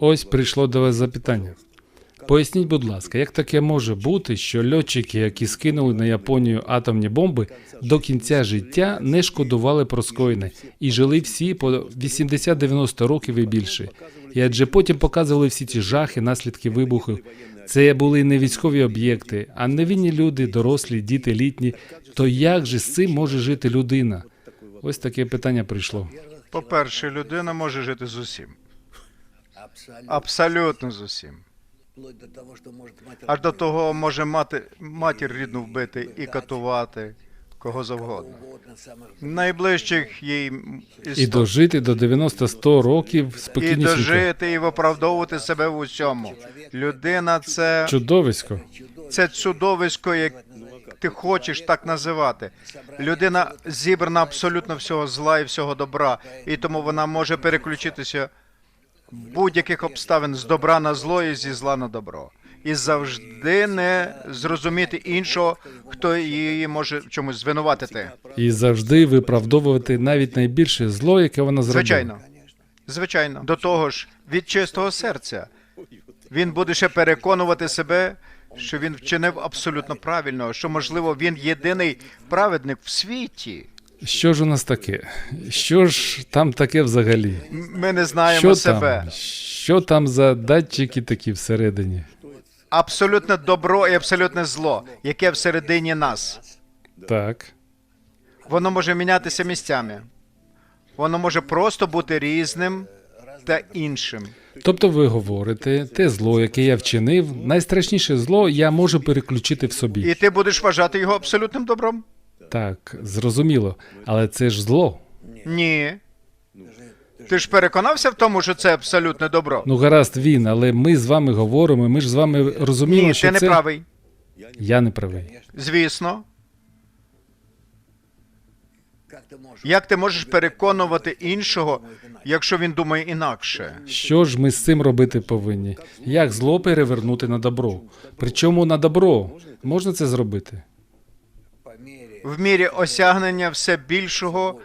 Ось прийшло до вас запитання. Поясніть, будь ласка, як таке може бути, що льотчики, які скинули на Японію атомні бомби, до кінця життя не шкодували про скоєне і жили всі по 80-90 років і більше. І адже потім показували всі ці жахи, наслідки вибухів. Це були не військові об'єкти, а невинні люди, дорослі, діти, літні. То як же з цим може жити людина? Ось таке питання прийшло. По-перше, людина може жити з усім. Абсолютно з усім. Аж до того може мати матір рідну вбити і катувати кого завгодно. Найближчих їй І дожити до 90-100 років і дожити, і виправдовувати себе в усьому. Людина це, Чудовисько. це чудовисько, як ти хочеш так називати. Людина зібрана абсолютно всього зла і всього добра, і тому вона може переключитися будь-яких обставин з добра на зло і зі зла на добро. І завжди не зрозуміти іншого, хто її може в чомусь звинуватити. І завжди виправдовувати навіть найбільше зло, яке вона зробила. Звичайно. Звичайно. До того ж, від чистого серця. Він буде ще переконувати себе, що він вчинив абсолютно правильно, що, можливо, він єдиний праведник в світі. Що ж у нас таке? Що ж там таке взагалі? Ми не знаємо Що себе. там? Що там за датчики такі всередині? Абсолютне добро і абсолютне зло, яке всередині нас. Так. Воно може мінятися місцями. Воно може просто бути різним та іншим. Тобто ви говорите, те зло, яке я вчинив, найстрашніше зло я можу переключити в собі. І ти будеш вважати його абсолютним добром? Так, зрозуміло. Але це ж зло. Ні. Ти ж переконався в тому, що це абсолютне добро? Ну гаразд він, але ми з вами говоримо, ми ж з вами розуміємо, Ні, що ти не це... правий. Я не правий. Звісно. Як ти можеш переконувати іншого, якщо він думає інакше? Що ж ми з цим робити повинні? Як зло перевернути на добро? Причому на добро можна це зробити? В мірі осягнення все більшого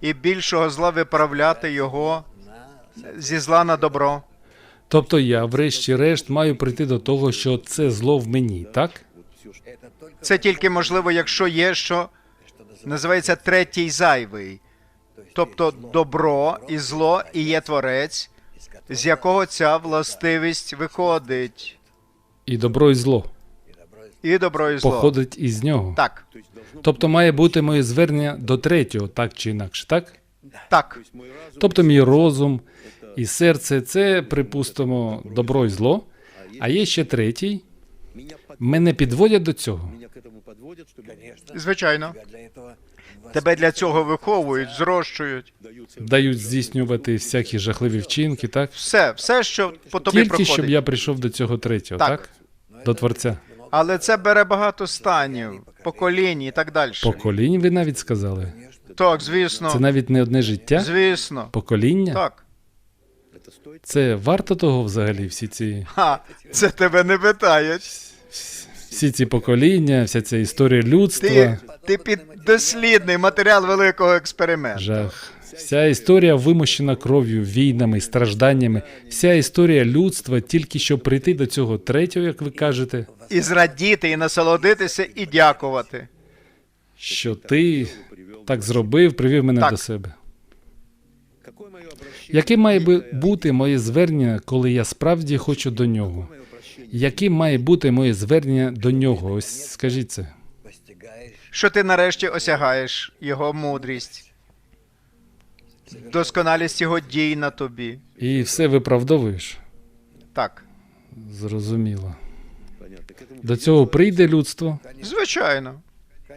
і більшого зла виправляти його зі зла на добро. Тобто я, врешті-решт, маю прийти до того, що це зло в мені, так? Це тільки можливо, якщо є що називається третій зайвий. Тобто добро і зло і є творець, з якого ця властивість виходить. І добро і зло І добро і зло. походить із нього. Так, Тобто має бути моє звернення до третього, так чи інакше, так? так. Тобто мій розум і серце це, припустимо, добро і зло. А є ще третій. Мене підводять до цього. Звичайно. Тебе для цього виховують, зрощують. Дають здійснювати всякі жахливі вчинки, так? Все, все, що по тобі Тільки проходить. щоб я прийшов до цього третього, Так. так? До Творця. Але це бере багато станів, поколінь і так далі. Поколінь, ви навіть сказали. Так, звісно. Це навіть не одне життя. Звісно. Покоління? Так. Це варто того взагалі, всі ці, Ха, це тебе не питають. всі ці покоління, вся ця історія людства. Ти, ти піддослідний матеріал великого експерименту. Жах. Вся історія вимощена кров'ю, війнами, стражданнями. Вся історія людства тільки щоб прийти до цього третього, як ви кажете, І зрадіти, і насолодитися, і дякувати. що ти так зробив, привів мене Так. до себе. Яким має бути моє звернення, коли я справді хочу до нього? Яким має бути моє звернення до нього? Ось скажіть це. Що ти нарешті осягаєш його мудрість, досконалість його дій на тобі. І все виправдовуєш? Так, Зрозуміло. До цього прийде людство, звичайно.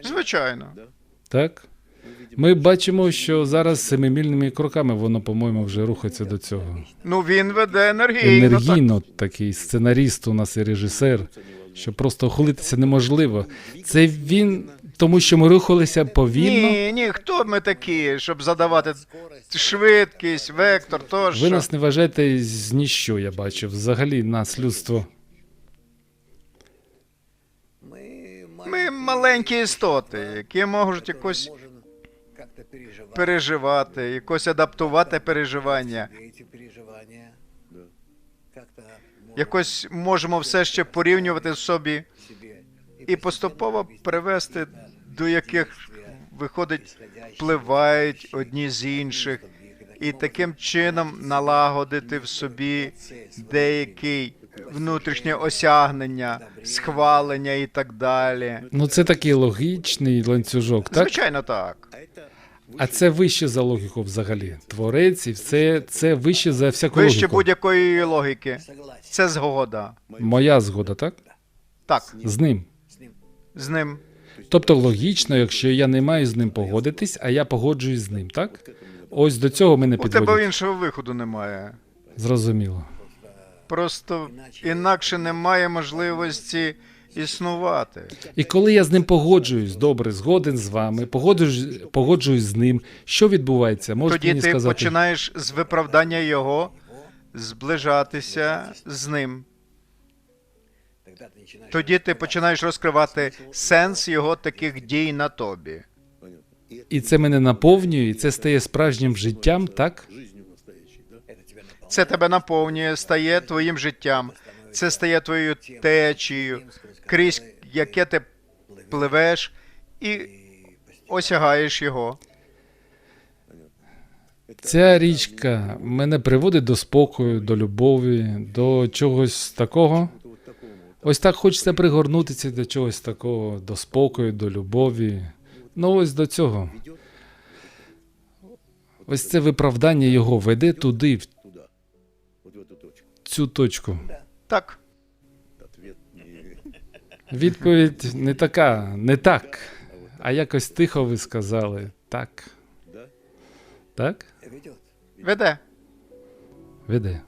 Звичайно. так? Ми бачимо, що зараз семимільними кроками воно, по-моєму, вже рухається до цього. Ну він веде енергійно. так. Енергійно такий сценаріст у нас і режисер, що просто ухилитися неможливо. Це він, тому що ми рухалися повільно. Ні, ні, хто ми такі, щоб задавати швидкість, вектор, тощо. Ви нас не вважаєте з ніщо, я бачу. Взагалі нас людство. Ми маленькі істоти, які можуть якось переживати, якось адаптувати переживання. Якось можемо все ще порівнювати в собі і поступово привести до яких виходить, впливають одні з інших, і таким чином налагодити в собі деякий внутрішнє осягнення, схвалення і так далі. Ну це такий логічний ланцюжок, так? Звичайно, так. А це вище за логіку взагалі. Творець і все це вище за всяку Вище логіку. будь-якої логіки. Це згода. Моя згода, так? Так, З ним. З ним. Тобто логічно, якщо я не маю з ним погодитись, а я погоджуюсь з ним, так? Ось до цього мене У тебе іншого виходу немає. Зрозуміло. Просто інакше немає можливості існувати. І коли я з ним погоджуюсь, добре, згоден з вами, погоджуюсь, погоджуюсь з ним, що відбувається? Можете Тоді мені ти сказати? починаєш з виправдання його зближатися з ним. Тоді ти починаєш розкривати сенс його таких дій на тобі. І це мене наповнює, і це стає справжнім життям, так? Це тебе наповнює, стає твоїм життям. Це стає твоєю течією, крізь яке ти пливеш і осягаєш його. Ця річка мене приводить до спокою, до любові, до чогось такого. Ось так хочеться пригорнутися до чогось такого, до спокою, до любові. Ну ось до цього. Ось це виправдання його веде туди, в цю точку. Так, Відповідь не така, не так. А якось тихо ви сказали так. Так? Веде. Веде.